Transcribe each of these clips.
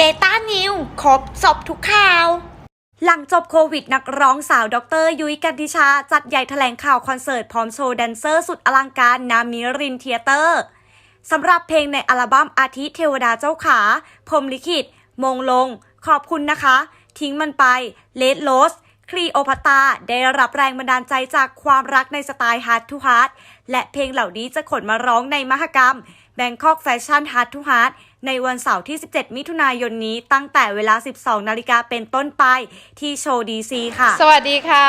เบตานิวครบจบทุกข่าว หลังจบโควิดนักร้องสาวดร ยุ้ยกันทิชา จัดใหญ่แถลงข่าวคอนเสิร์ต พร้อมโชว์แดนเซอร์สุดอลังการนามิรินเทียเตอร์สำหรับเพลงในอัลบั้มอาทิเทวดาเจ้าขา พรมลิขิต มงลง ขอบคุณนะคะ ทิ้งมันไปเลดโลส คลีโอพัตาได้รับแรงบันดาลใจจากความรักในสไตล์ฮาร์ดทูฮาร์ดและเพลงเหล่านี้จะขนมาร้องในมหกรรม Bangkok Fashion Heart to Heart ในวันเสาร์ที่ 17 มิถุนายนนี้ตั้งแต่เวลา 12 นาฬิกาเป็นต้นไปที่โชว์ดีซีค่ะ สวัสดีค่ะ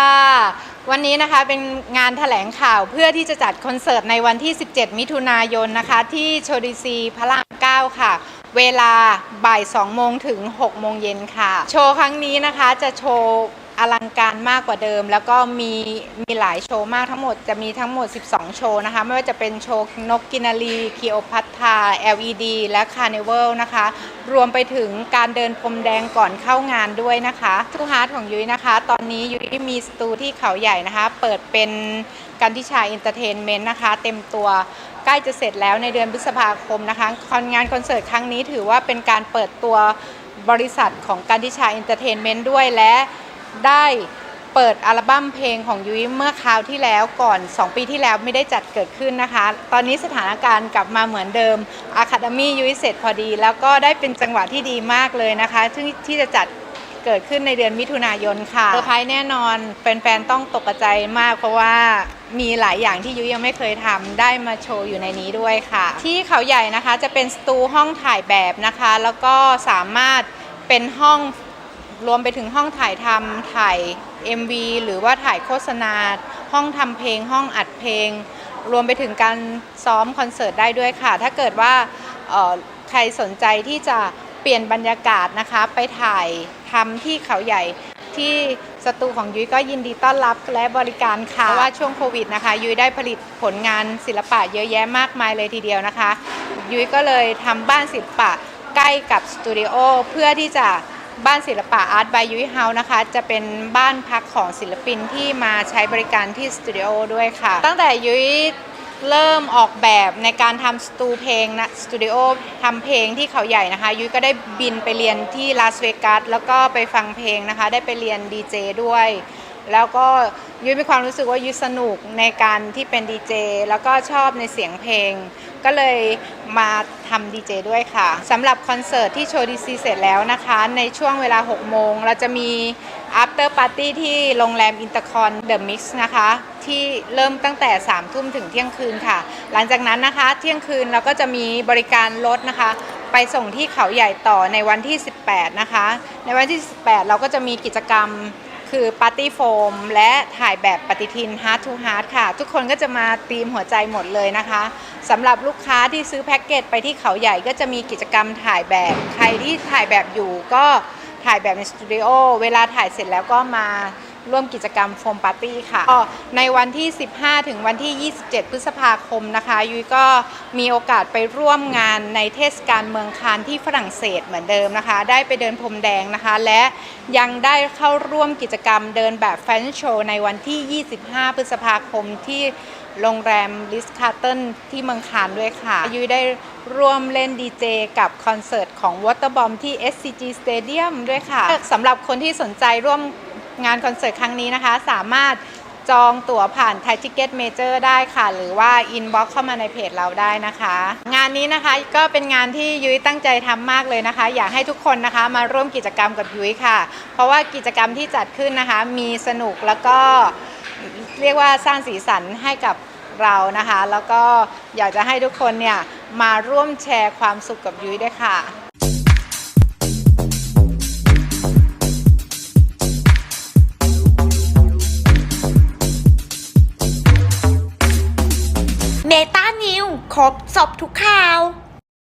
วันนี้นะคะเป็นงานถแถลงข่าวเพื่อที่จะจัดคอนเสิร์ตในวันที่ 17 มิถุนายนนะคะ ที่โชว์ดีซีพระราม 9 ค่ะ เวลาบ่าย 2 โมงถึง 6 โมงเย็นค่ะ โชว์ครั้งนี้นะคะจะโชว์ อลังการมากกว่าเดิม แล้วก็มีมีหลายโชว์มากทั้งหมดจะมีทั้งหมด 12 โชว์นะคะ ไม่ว่าจะเป็นโชว์นกกินารีคีโอพัทธา LED และคาร์เนเวลนะคะ รวมไปถึงการเดินพรมแดงก่อนเข้างานด้วยนะคะทูฮาร์ทของยุ้ยนะคะ ตอนนี้ยุ้ยมีสตูที่เขาใหญ่นะคะ เปิดเป็นกันทิชาเอนเตอร์เทนเมนต์นะคะ เต็มตัวใกล้จะเสร็จแล้วในเดือนพฤษภาคมนะคะคอนงานคอนเสิร์ตครั้งนี้ถือว่าเป็นการเปิดตัวบริษัทของกันทิชาเอนเตอร์เทนเมนต์ด้วยและ ได้เปิดอัลบั้มเพลงของยุ้ยเมื่อคราวที่แล้วก่อน 2 ปีที่แล้วไม่ได้จัดเกิดขึ้นนะคะ ตอนนี้สถานการณ์กลับมาเหมือนเดิมอะคาเดมี่ยุ้ยเสร็จพอดี แล้วก็ได้เป็นจังหวะที่ดีมากเลยนะคะซึ่งที่จะจัดเกิดขึ้นในเดือนมิถุนายนค่ะเซอร์ไพรส์แน่นอนแฟนๆต้องตกใจมากเพราะว่ามีหลายอย่างที่ยุ้ยยังไม่เคยทำได้มาโชว์อยู่ในนี้ด้วยค่ะ ที่เขาใหญ่นะคะจะเป็นสตูห้องถ่ายแบบนะคะ แล้วก็สามารถเป็นห้อง รวมไปถึงห้องถ่ายทำถ่าย MV หรือว่าถ่ายโฆษณา ห้องทำเพลง ห้องอัดเพลง รวมไปถึงการซ้อมคอนเสิร์ตได้ด้วยค่ะ ถ้าเกิดว่าใครสนใจที่จะเปลี่ยนบรรยากาศนะคะ ไปถ่ายทำที่เขาใหญ่ที่สตูของยุ้ยก็ยินดีต้อนรับและบริการค่ะเพราะว่าช่วงโควิดนะคะ ยุ้ยได้ผลิตผลงานศิลปะเยอะแยะมากมายเลยทีเดียวนะคะ ยุ้ยก็เลยทำบ้านศิลปะใกล้กับสตูดิโอเพื่อที่จะ บ้านศิลปะอาร์ตบายยุ้ยเฮานะคะ จะเป็นบ้านพักของศิลปินที่มาใช้บริการที่สตูดิโอด้วยค่ะ ตั้งแต่ยุ้ยเริ่มออกแบบในการทำสตูเพลงนะสตูดิโอทำเพลงที่เขาใหญ่นะคะ ยุ้ยก็ได้บินไปเรียนที่ลาสเวกัสแล้วก็ไปฟังเพลงนะคะ ได้ไปเรียนดีเจด้วย แล้วก็ยุ้ยมีความรู้สึกว่ายุ้ยสนุกในการที่เป็นดีเจแล้วก็ชอบในเสียงเพลง ก็เลยมาทำดีเจด้วยค่ะสำหรับคอนเสิร์ตที่โชว์ดีซีเสร็จแล้วนะคะ ในช่วงเวลา 6 โมง เราจะมี after party ที่โรงแรมอินเตอร์คอนเดอะมิกซ์นะคะ ที่เริ่มตั้งแต่ 3 ทุ่มถึงเที่ยงคืนค่ะ หลังจากนั้นนะคะ เที่ยงคืนเราก็จะมีบริการรถนะคะ ไปส่งที่เขาใหญ่ต่อในวันที่ 18 นะคะ ในวันที่ 18 เราก็จะมีกิจกรรม คือปาร์ตี้โฟมและถ่ายแบบปฏิทิน Heart to Heart ค่ะ ทุกคนก็จะมาตีมหัวใจหมดเลยนะคะสำหรับลูกค้าที่ซื้อแพ็กเกจไปที่เขาใหญ่ก็จะมีกิจกรรมถ่ายแบบ ใครที่ถ่ายแบบอยู่ก็ถ่ายแบบในสตูดิโอเวลาถ่ายเสร็จแล้วก็มา ร่วมกิจกรรมโฟมปาร์ตี้ค่ะก็ในวันที่ 15 ถึงวันที่ 27 พฤษภาคมนะคะ ยุ้ยก็มีโอกาสไปร่วมงานในเทศกาลเมืองคานที่ฝรั่งเศสเหมือนเดิมนะคะ ได้ไปเดินพรมแดงนะคะ และยังได้เข้าร่วมกิจกรรมเดินแบบแฟชั่นโชว์ในวันที่ 25 พฤษภาคมที่โรงแรมลิสคาร์เทนที่เมืองคานด้วยค่ะ ยุ้ยได้ร่วมเล่นดีเจกับคอนเสิร์ตของ Waterbomb ที่ SCG Stadium ด้วยค่ะสำหรับคนที่สนใจร่วม งานคอนเสิร์ตครั้งนี้นะคะ สามารถจองตั๋วผ่าน Thai Ticket Major ได้ค่ะ หรือว่า inbox เข้ามาในเพจเราได้นะคะ งานนี้นะคะก็เป็นงานที่ยุ้ยตั้งใจทำมากเลยนะคะ อยากให้ทุกคนนะคะมาร่วมกิจกรรมกับยุ้ยค่ะ เพราะว่ากิจกรรมที่จัดขึ้นนะคะ มีสนุกแล้วก็เรียกว่าสร้างสีสันให้กับเรานะคะ แล้วก็อยากจะให้ทุกคนเนี่ยมาร่วมแชร์ความสุขกับยุ้ยด้วยค่ะ ครบจบทุกข่าว